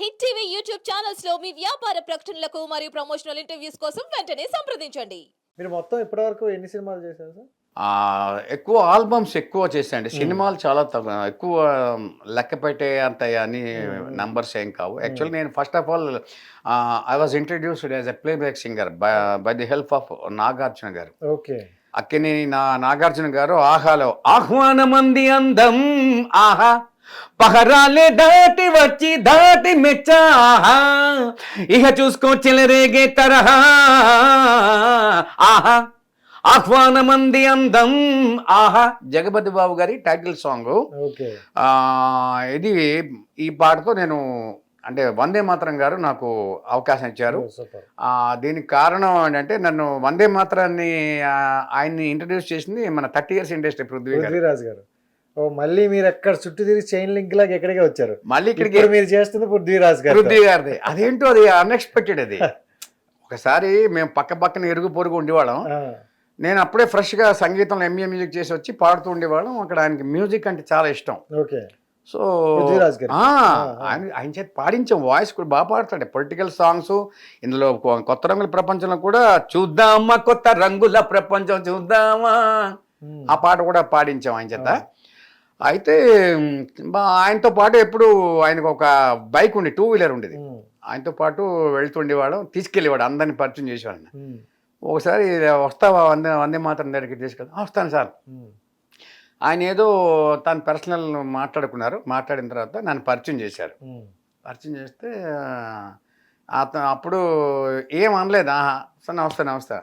Hit TV YouTube ఛానల్స్లో మీ వ్యాపార ప్రకటనలకు మరియు ప్రమోషనల్ ఇంటర్వ్యూస్ కోసం వెంటనే సంప్రదించండి. మీరు మొత్తం ఇప్పటివరకు ఎన్ని సినిమాలు చేశారు సార్? ఆ, ఎక్కువ ఆల్బమ్స్ ఎక్కువ చేశాయండి సినిమాలు చాలా తక్కువ ఎక్కువ లెక్క పెట్టే అంత అని నంబర్స్ ఏం కావు. యాక్చువల్లీ నేను first of all I was introduced as a playback singer by the help of Nagarjuna గారు. ఓకే. అక్కిని నా నాగార్జున గారు ఆహాలో ఆహ్వానమంది అందం ఆహా పహరాలే దాటి వచ్చి దాటి మెచ్చ. ఆహా ఇహ చూసుకో చెలరేగే తరహా. ఆహా ఆహ్వానమంది అందం. ఆహా జగపతి బాబు గారి టైటిల్ సాంగ్. ఇది ఈ పాటతో నేను అంటే వందే మాత్రం గారు నాకు అవకాశం ఇచ్చారు. దీనికి కారణం ఏంటంటే నన్ను వందే మాత్రాన్ని ఆయన్ని ఇంట్రడ్యూస్ చేసింది మన థర్టీ ఇయర్స్ ఇండస్ట్రీ పృథ్వీ గారు. ఓ మళ్ళీ మీరు ఎక్కడ చుట్టూ తిరిగి చైన్ లింక్ లాగా ఎక్కడికే వచ్చారు? మళ్ళీ ఇక్కడికి మీరు చేస్తుంది పృథ్వీరాజ్ గారు పృథ్వీ గారిది. అదేంటో అది అన్ఎక్స్పెక్టెడ్ అది. ఒకసారి మేము పక్క పక్కన ఎరుగు పొరుగు ఉండేవాళ్ళం. నేను అప్పుడే ఫ్రెష్గా సంగీతంలో ఎంఏ మ్యూజిక్ చేసి వచ్చి పాడుతూ ఉండేవాళ్ళం. అక్కడ ఆయనకి మ్యూజిక్ అంటే చాలా ఇష్టం. ఓకే. సో. ఆయన ఆయన చేతి పాడించాం. వాయిస్ కూడా బాగా పాడతాడు. పొలిటికల్ సాంగ్స్ ఇందులో కొత్త రంగుల ప్రపంచంలో కూడా చూద్దామా కొత్త రంగుల ప్రపంచం చూద్దామా? ఆ పాట కూడా పాడించాం ఆయన చేత. అయితే ఆయనతో పాటు ఎప్పుడు ఆయనకు ఒక బైక్ ఉండి టూ వీలర్ ఉండేది. ఆయనతో పాటు వెళ్తుండేవాడు తీసుకెళ్ళేవాడు అందరిని పరిచయం చేసేవాడిని ఒకసారి వస్తావా వందే వందే మాత్రం దగ్గరికి తీసుకెళ్తా "ఆ, వస్తాను సార్. ఆయన ఏదో తన పర్సనల్ మాట్లాడుకున్నారు. మాట్లాడిన తర్వాత నన్ను పరిచయం చేశారు. పరిచయం చేస్తే అతను అప్పుడు ఏం అనలేదు. ఆహా సార్ నమస్తే నమస్తే.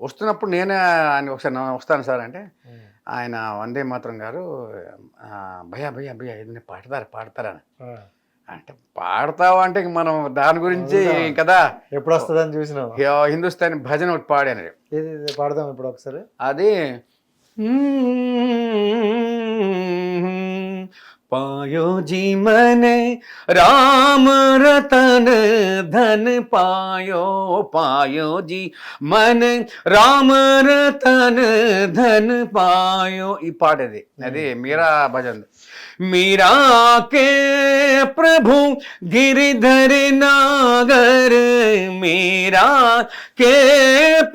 వస్తున్నప్పుడు నేనే ఆయన ఒకసారి "నా- వస్తాను సార్ అంటే ఆయన వందే మాత్రం గారు "ఆ, భయ్యా భయ్యా భయ్యా ఏదైనా పాడతారా పాడతారా అని. అంటే పాడతావా అంటే ఇంక మనం దాని గురించి? కదా. ఎప్పుడు వస్తుందని చూసినాం. హి- హిందుస్థానీ భజన ఒకటి పాడాను. పాడదాం ఇప్పుడు ఒకసారి. అది पायो जी मैंने राम रतन धन पायो पायो जी मन రామ రతన ధన్ పాయో ఈ పాట అది అది మీరా భజన్ మీరా కే ప్రభు గిరిధర నాగర్ మీరా కే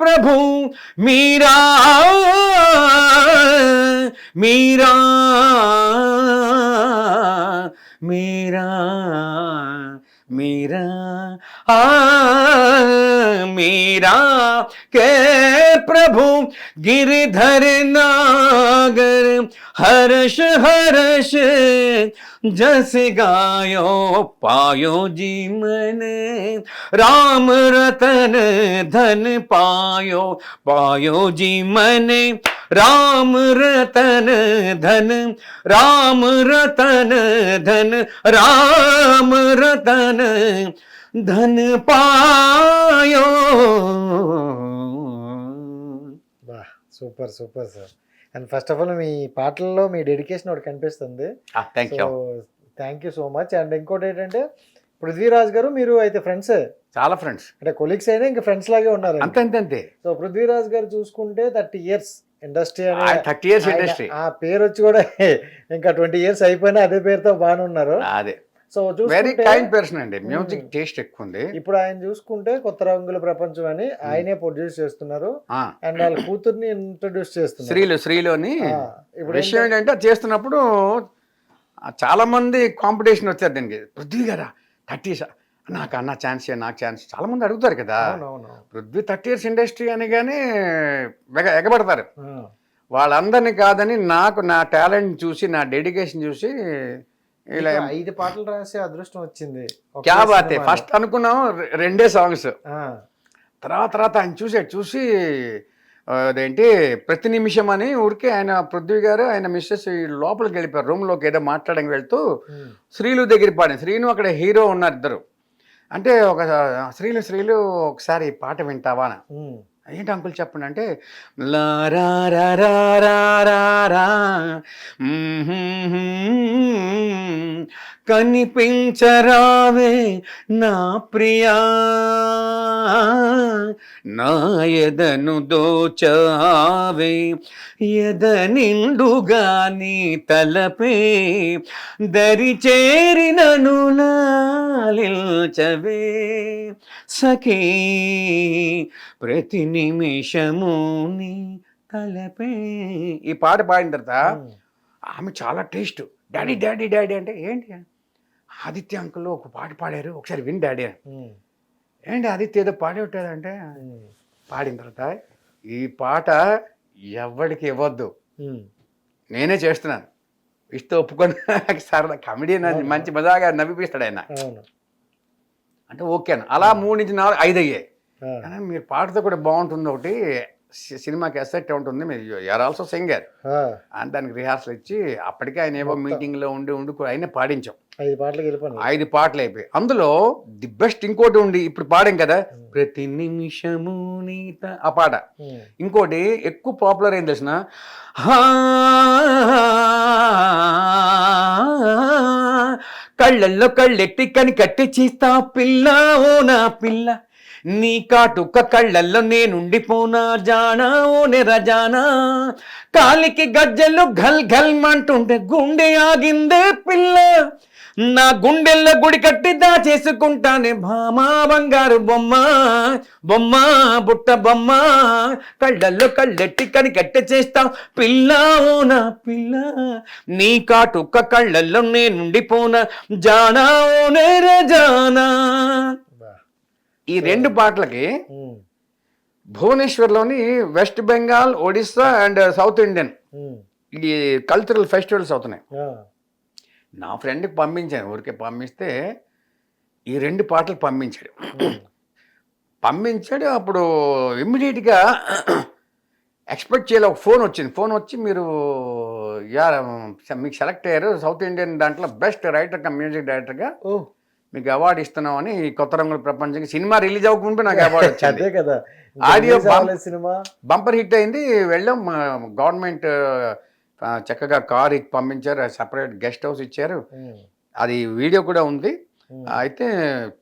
ప్రభు మీరా మీరా मेरा मेरा आ मेरा के प्रभु, गिरधर नागर, हर्ष हर्ष, जस गायो, पायो जी मन राम रतन धन पायो पायो जी मन राम रतन धन राम रतन धन राम रतन धन पायो బా super super sir and first of all మీ పాటల్లో మీ డెడికేషన్ ఒకటి కనిపిస్తుంది thank so you thank you so much and ఇంకోటి ఏంటంటే పృథ్వీరాజ్ గారు మీరు అయితే ఫ్రెండ్స్ చాలా ఫ్రెండ్స్ అంటే కొలీగ్స్ అయినా ఇంకా ఫ్రెండ్స్ లాగే ఉన్నారు అంతే అంతే అంతే సో పృథ్వీరాజ్ గారు చూసుకుంటే థర్టీ ఇయర్స్ ఇండస్ట్రీ అనే థర్టీ ఇయర్స్ ఇండస్ట్రీ. ఆ పేరు వచ్చి కూడా ఇంకా ట్వంటీ ఇయర్స్ అయిపోయినా అదే పేరుతో బాగానే ఉన్నారు అదే. సో వెరీ కైండ్ పర్సన్ అండి. మ్యూజిక్ టేస్ట్ ఎక్కువ ఉంది ఇప్పుడు ఆయన చూసుకుంటే కొత్త రంగుల ప్రపంచం అని ఆయనే ప్రొడ్యూస్ చేస్తున్నారు. అండ్ వాళ్ళ కూతుర్ని ఇంట్రొడ్యూస్ చేస్తున్నారు. శ్రీలు శ్రీలోని ఇప్పుడు విషయం ఏంటంటే చేస్తున్నప్పుడు చాలా మంది కాంపిటీషన్ వచ్చారు దీనికి. పృథ్వీ గారా థర్టీ నాకు అన్న ఛాన్స్ నాకు ఛాన్స్. చాలా మంది అడుగుతారు కదా. పృథ్వీ థర్టీ ఇయర్స్ ఇండస్ట్రీ అని కానీ ఎగ ఎగబడతారు. వాళ్ళందరినీ కాదని నాకు నా టాలెంట్ చూసి నా డెడికేషన్ చూసి ఇలా ఐదు పాటలు రాసే అదృష్టం వచ్చింది. క్యా బాతే. ఫస్ట్ అనుకున్నాం రెండే సాంగ్స్. తర్వాత తర్వాత ఆయన చూసాడు చూసి ఆ, అదేంటి ప్రతి నిమిషం అని ఊరికే ఆయన పృథ్వీ గారు ఆయన మిస్సెస్ లోపలికి వెళ్ళిపోయారు. రూమ్లోకి ఏదో మాట్లాడడానికి వెళ్తూ శ్రీలు దగ్గర పాడింది శ్రీను అక్కడ హీరో ఉన్నారు ఇద్దరు. అంటే ఒక శ్రీలు శ్రీలు ఒకసారి పాట వింటావా ఏంటి అంకుల్ చెప్పండి అంటే కనిపించరావే నా ప్రియా. నా ఎదను దోచావే ఎద నిండుగా నీ తలపే దరి చేరినను లాలించవే సఖీ ప్రతి నిమిషము నీ తలపే. ఈ పాట పాడిన తర్వాత. ఆమె చాలా టేస్ట్. డాడీ డాడీ డాడీ అంటే ఏంటి? ఆదిత్య అంకుల్ ఒక పాట పాడారు. ఒకసారి విన్ డాడీ. ఏంటి ఆదిత్య ఏదో పాడి ఉంటాడంటే ఉమ్. పాడిన తర్వాత ఈ పాట ఎవరికి ఇవ్వద్దు. నేనే చేస్తున్నాను. ఇస్తే ఒప్పుకొని సరదా అని మంచి మజాగా నవ్విపిస్తాడు ఆయన. అంటే ఓకే అలా మూడు నుంచి నాలుగు ఐదు అయ్యాయి. కానీ మీరు పాటతో కూడా బాగుంటుంది ఒకటి. సినిమాకి ఎసెక్ట్ ఉంటుంది. మీరు ఆర్ ఆల్సో సింగర్. అని దానికి రిహార్సల్ ఇచ్చి అప్పటికే ఆయన ఏవో మీటింగ్లో ఉండి ఉండి ఆయన పాడించాం. ఐదు వెళ్ళిపోయి ఐదు పాటలు అయిపోయి అందులో ది బెస్ట్ ఇంకోటి ఉంది. ఇప్పుడు పాడాం కదా. ప్రతి నిమిషము నీత ఆ పాట. ఇంకోటి ఎక్కువ పాపులర్ ఏం తెలిసిన? కళ్ళల్లో కళ్ళెట్టి కని కట్టి చీస్తా పిల్ల ఓ నా పిల్ల. నీ కాటుక కళ్ళల్లో నేనుండిపోనా జానా ఓ నెరజానా కాలికి గజ్జలు ఘల్ ఘల్ మంటుంటే గుండె ఆగిందే పిల్ల. నా గుండెల్లో గుడి కట్టి దాచేసుకుంటానే భామా బంగారు బొమ్మ బొమ్మ బుట్ట బొమ్మ. కళ్ళల్లో కళ్ళెట్టి కని కట్టె చేస్తా పిల్ల ఓ నా పిల్ల. నీ కాటుక కళ్ళల్లో నేనుండిపోనా జానా ఓ నేరే జానా? ఈ రెండు పాటలకి. భువనేశ్వర్లోని West Bengal Odisha and South Indian. ఈ కల్చరల్ ఫెస్టివల్స్ అవుతున్నాయి. నా ఫ్రెండ్కి పంపించాను ఊరికే పంపిస్తే ఈ రెండు పాటలు పంపించాడు. పంపించాడు అప్పుడు ఇమ్మీడియట్గా ఎక్స్పెక్ట్ చేయాలి ఒక ఫోన్ వచ్చింది ఫోన్ వచ్చి మీరు యా మీకు సెలెక్ట్ అయ్యారు సౌత్ ఇండియన్ దాంట్లో బెస్ట్ రైటర్ మ్యూజిక్ డైరెక్టర్గా ఓ మీకు అవార్డు ఇస్తున్నామని కొత్త రంగుల ప్రపంచంకి సినిమా రిలీజ్ అవ్వకముందే నాకు అవార్డు వచ్చింది. అదే కదా ఆడియో సినిమా. బంపర్ హిట్ అయింది వెళ్ళాం. గవర్నమెంట్ చక్కగా కార్ ఇచ్చి పంపించారు సపరేట్ గెస్ట్ హౌస్ ఇచ్చారు. అది వీడియో కూడా ఉంది. అయితే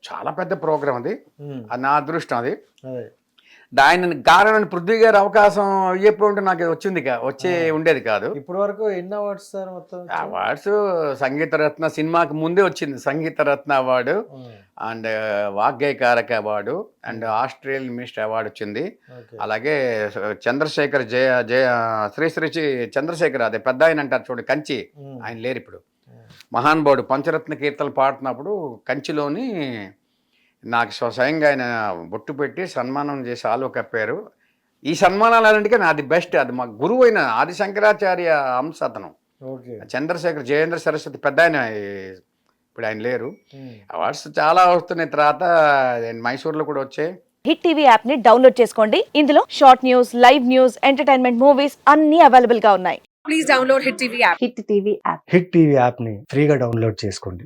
చాలా పెద్ద ప్రోగ్రామ్ అది నా అదృష్టం అది. అదే. ఆయన కారణం పృథ్వీ గారు అవకాశం ఇవ్వకపోయి ఉంటే నాకు వచ్చింది వచ్చే ఉండేది కాదు ఇప్పటి వరకు ఎన్ని అవార్డ్స్ సార్ మొత్తం అవార్డ్స్ సంగీత రత్న సినిమాకి ముందే వచ్చింది Sangeetha Ratna award. And వాగ్గేయకారక award and Australian minister award వచ్చింది అలాగే చంద్రశేఖర్ జయ జయ శ్రీ శ్రీ శ్రీ చంద్రశేఖర్ అదే పెద్ద ఆయన అంటారు చూడు కంచి. ఆయన లేరు ఇప్పుడు ఉమ్. మహానుభావుడు పంచరత్న కీర్తనలు పాడుతున్నప్పుడు కంచిలోని నాకు స్వ- స్వయంగా ఆయన బొట్టు పెట్టి సన్మానం చేసి ఆలో కప్పారు. ఈ సన్మానాలు అంటే నాది బెస్ట్ అది మా గురువు అయిన ఆది శంకరాచార్య అంశ అతను చంద్రశేఖర్ జయేంద్ర సరస్వతి పెద్ద ఆయన ఇప్పుడు ఆయన లేరు. అవార్డ్స్ చాలా వస్తున్నాయి. తర్వాత మైసూర్లో కూడా వచ్చాయి హిట్ టీవీ యాప్ని డౌన్లోడ్ చేసుకోండి. ఇందులో short news live news entertainment movies అన్ని అవైలబుల్గా ఉన్నాయి. Please download Hit TV app. Hit TV app hit TV యాప్ని ఫ్రీగా డౌన్లోడ్ చేసుకోండి.